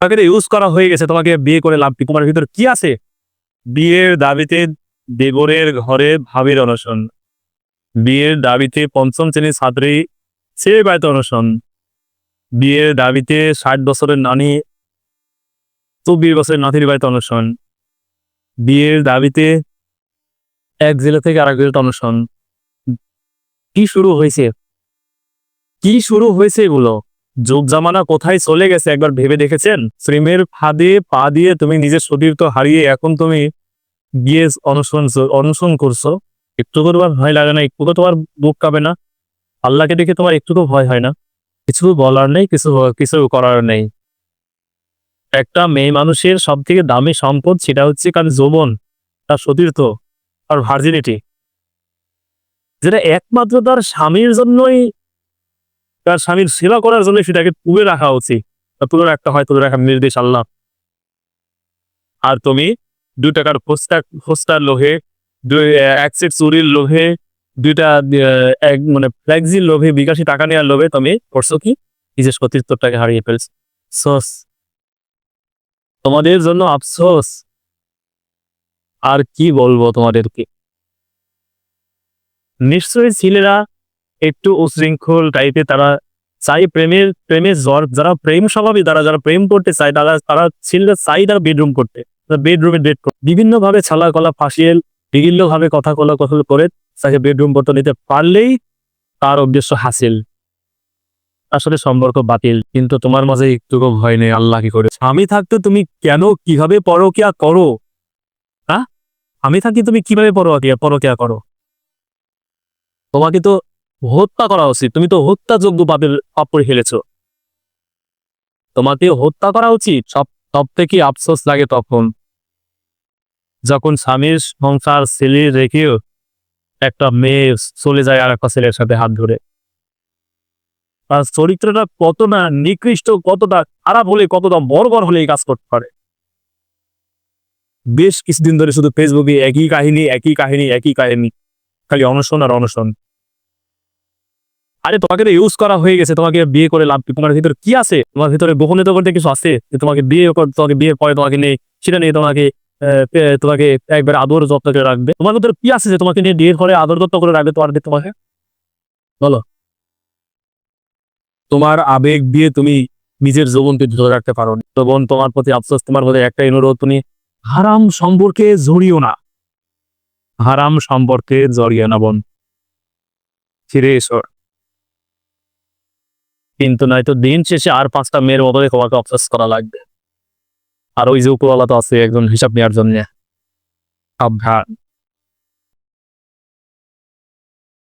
তোমাকে ইউজ করা হয়ে গেছে, তোমাকে বিয়ে করে লাভ কি? তোমার ভিতর কি আছে? বিয়ের দাবিতে দেবরের ঘরে ভাবির অনশন। বিয়ের দাবিতে পঞ্চম শ্রেণির ছাত্রী ছেলে বাড়িতে অনশন। বিয়ের দাবিতে ষাট বছরের নানি চব্বিশ বছরের নাতির বাড়িতে অনশন। বিয়ের দাবিতে এক জেলা থেকে আরেক জেলাতে অনশন। কি শুরু হয়েছে? কি শুরু হয়েছে এগুলো? যুগ জামানা কোথায় চলে গেছে একবার ভেবে দেখেছেন? শ্রীমের ফাঁদে, পা দিয়ে তুমি নিজের সতীর্থ হারিয়ে এখন তুমি গিয়ে অনুসরণ অনুসরণ করছ। একটু তো তোমার ভয় লাগে না, একটু তো তোমার বুক কাঁপে না। আল্লাহকে দেখে তোমার একটু তো ভয় হয় না। কিছু বলার নেই, কিছু কিছু করার নেই। একটা মেয়ে মানুষের সব থেকে দামি সম্পদ সেটা হচ্ছে কারণ যৌবন, তার সতীর্থ আর ভার্জিনিটি যেটা একমাত্র তার স্বামীর জন্যই তার স্বামীর সেবা করার জন্য সেটাকে তুলে রাখা উচিত। তুলে রাখতে হয়, তুলে রাখার নির্দেশ আল্লাহ। আর তুমি দু টাকার ফোস্টা ফোস্টার লোভে এক সেট চুরির লোভে দুইটা এক মানে ফ্ল্যাক্সির লোভে, বিকাশি টাকা নেওয়ার লোভে তুমি করছ কি? নিজের সতীর্থটাকে হারিয়ে ফেলছ। সোস। তোমাদের জন্য আফসোস। আর কি বলব তোমাদেরকে? নিশ্চয়ই ছেলেরা একটু উশৃঙ্খল টাইপে তারা চাই প্রেমের প্রেমের জ্বর, যারা প্রেম স্বভাবই তারা যারা প্রেম করতে চায়, তারা তারা ছেলেরা চাই তারা বেডরুম করতে। বেডরুমে ডেট বিভিন্ন ভাবে ছালা কলা ফাঁসিয়ে বিভিন্ন ভাবে কথা কলা কথা করে তাকে বেডরুম করতে নিতে পারলেই তার উদ্দেশ্য হাসিল। আসলে সম্পর্ক বাতিল, কিন্তু তোমার মাঝে একটুকু ভয় নেই, আল্লাহ কি করে স্বামী থাকতে তুমি কেন কীভাবে পরকিয়া করো? হ্যাঁ আমি থাকি তুমি কীভাবে পরকিয়া পরকিয়া করো? তোমাকে তো হত্যা করা উচিত। তুমি তো হত্যাযোগ্য পাপের পাপ করে তোমাকে হত্যা করা উচিত? সব সব থেকে আফসোস লাগে তখন। যখন স্বামীর সংসার ছেলে রেখেও একটা মেয়ে চলে যায় আর একটা ছেলের সাথে হাত ধরে। আর চরিত্রটা কত না নিকৃষ্ট, কতটা খারাপ হলে, কতটা বর্বর হলে এই কাজ করতে পারে। বেশ কিছুদিন ধরে শুধু ফেসবুকে একই কাহিনী একই কাহিনী একই কাহিনী। খালি অনশন আর অনশন। আরে, তোমাকে তো ইউজ করা হয়ে গেছে। তোমাকে বিয়ে করে লাভ? তোমার ভিতরে কি আছে? তোমার ভিতরে গোপনীয়তা করতে কিছু আছে? যে তোমাকে বিয়ে তোমাকে বিয়ে পরে তোমাকে নেই, সেটা নিয়ে তোমাকে তোমাকে একবার আদর যত্ন করে রাখবে। তোমার ভিতরে কি আছে যে তোমাকে নিয়ে বিয়ের পরে আদর যত্ন করে রাখবে তোমার তোমাকে? বলো। তোমার আবেগ দিয়ে তুমি নিজের জীবনকে ধরে রাখতে পারো। তো বোন তোমার প্রতি আফসোস, তোমার প্রতি একটাই অনুরোধ, তুমি হারাম সম্পর্কে জড়িও না। হারাম সম্পর্কে জড়িয়ে না, বোন। ফিরে এসো। কিন্তু নয়তো দিন শেষে আর পাঁচটা মেয়ের বদলে তোমাকে অবসেস করা লাগবে। আর ওই যে উপরওয়ালা তো আছে, একজন হিসাব নেওয়ার জন্য। সাবধান।